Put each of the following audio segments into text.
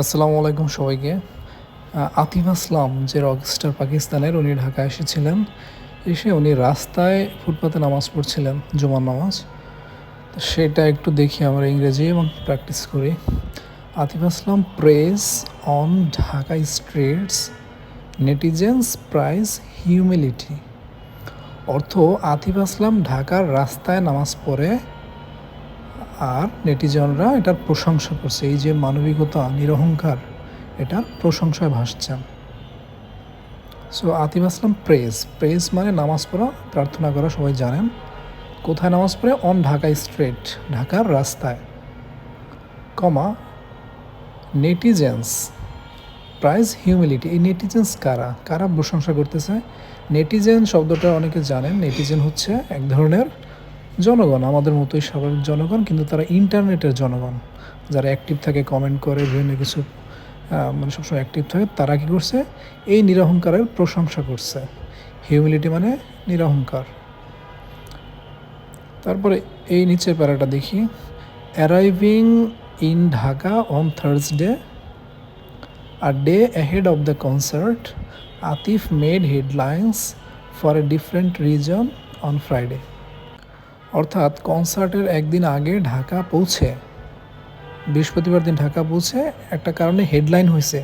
আসসালামু আলাইকুম সবাইকে। আতিফ আসলাম যে রকস্টার পাকিস্তানের, উনি ঢাকায় এসেছিলেন। এসে উনি রাস্তায় ফুটপাতে নামাজ পড়ছিলেন, জুমার নামাজ। সেটা একটু দেখি আমরা ইংরেজি এবং প্র্যাকটিস করি। Atif Aslam prays on Dhaka streets netizens praise humility অর্থ, আতিফ আসলাম ঢাকার রাস্তায় নামাজ পড়ে আর নেটিজনরা এটার প্রশংসা করছে। এই যে মানবিকতা, নিরহংকার এটার প্রশংসায় ভাসছেন so Atif Aslam prays prays মানে নামাজ পড়া, প্রার্থনা করা, সবাই জানেন। কোথায় নামাজ পড়ে? অন ঢাকা স্ট্রিট ঢাকার রাস্তায়। কমা নেটিজেন্স প্রাইজ হিউমিলিটি এই নেটিজেন্স কারা? কারা প্রশংসা করতেছে? নেটিজেন শব্দটা অনেকে জানেন। নেটিজেন হচ্ছে এক ধরনের জনগণ, আমাদের মতোই স্বাভাবিক জনগণ, কিন্তু তারা ইন্টারনেটের জনগণ। যারা অ্যাক্টিভ থাকে কমেন্ট করে, বিভিন্ন কিছু মানে সবসময় অ্যাক্টিভ থাকে, তারা কী করছে? এই নিরহংকারের প্রশংসা করছে। হিউমিলিটি মানে নিরহংকার। তারপরে এই নিচের প্যারাটা দেখি। Arriving in Dhaka on Thursday A day ahead of the concert Atif made headlines for a different reason on Friday. অর্থাৎ কনসার্টের একদিন আগে ঢাকা পৌঁছে, বৃহস্পতিবার দিন ঢাকা পৌঁছে একটা কারণে হেডলাইন হয়েছে,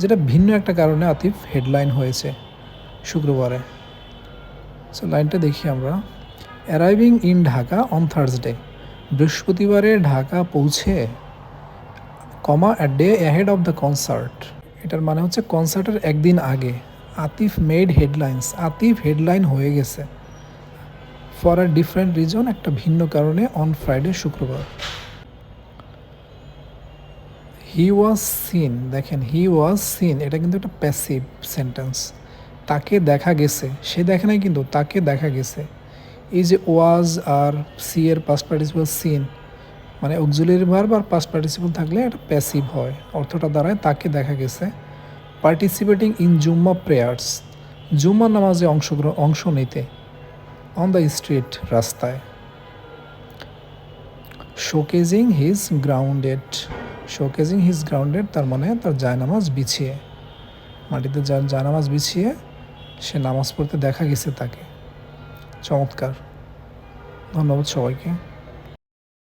যেটা ভিন্ন একটা কারণে আতিফ হেডলাইন হয়েছে শুক্রবারে। সো লাইনটা দেখি আমরা। Arriving in Dhaka on Thursday বৃহস্পতিবারে ঢাকা পৌঁছে comma a day ahead of the concert এটার মানে হচ্ছে কনসার্টের একদিন আগে Atif made headlines Atif headline হয়ে গেছে। ফর আ ডিফারেন্ট রিজন, একটা ভিন্ন কারণে অন ফ্রাইডে শুক্রবার। হি ওয়াজ সিন দেখেন হি ওয়াজ সিন এটা কিন্তু একটা প্যাসিভ সেন্টেন্স তাকে দেখা গেছে, সে দেখে নাই কিন্তু, তাকে দেখা গেছে। এই যে ওয়াজ আর সি এর পাস্ট পার্টিসিপাল সিন মানে অক্সুলারি ভার্ব আর পাস্ট পার্টিসিপল থাকলে এটা প্যাসিভ হয়, অর্থটা দ্বারায় তাকে দেখা গেছে। পার্টিসিপেটিং ইন জুম্মা প্রেয়ার্স জুম্মা নামাজে অংশগ্রহণ, অংশ নিতে। অন দ্য স্ট্রিট রাস্তায়। Showcasing his grounded showcasing his grounded তার মানে তার জায়নামাজ বিছিয়ে। মাটিতে যার জায়নামাজ বিছিয়ে, সে নামাজ পড়তে দেখা গেছে তাকে। চমৎকার। ধন্যবাদ সবাইকে।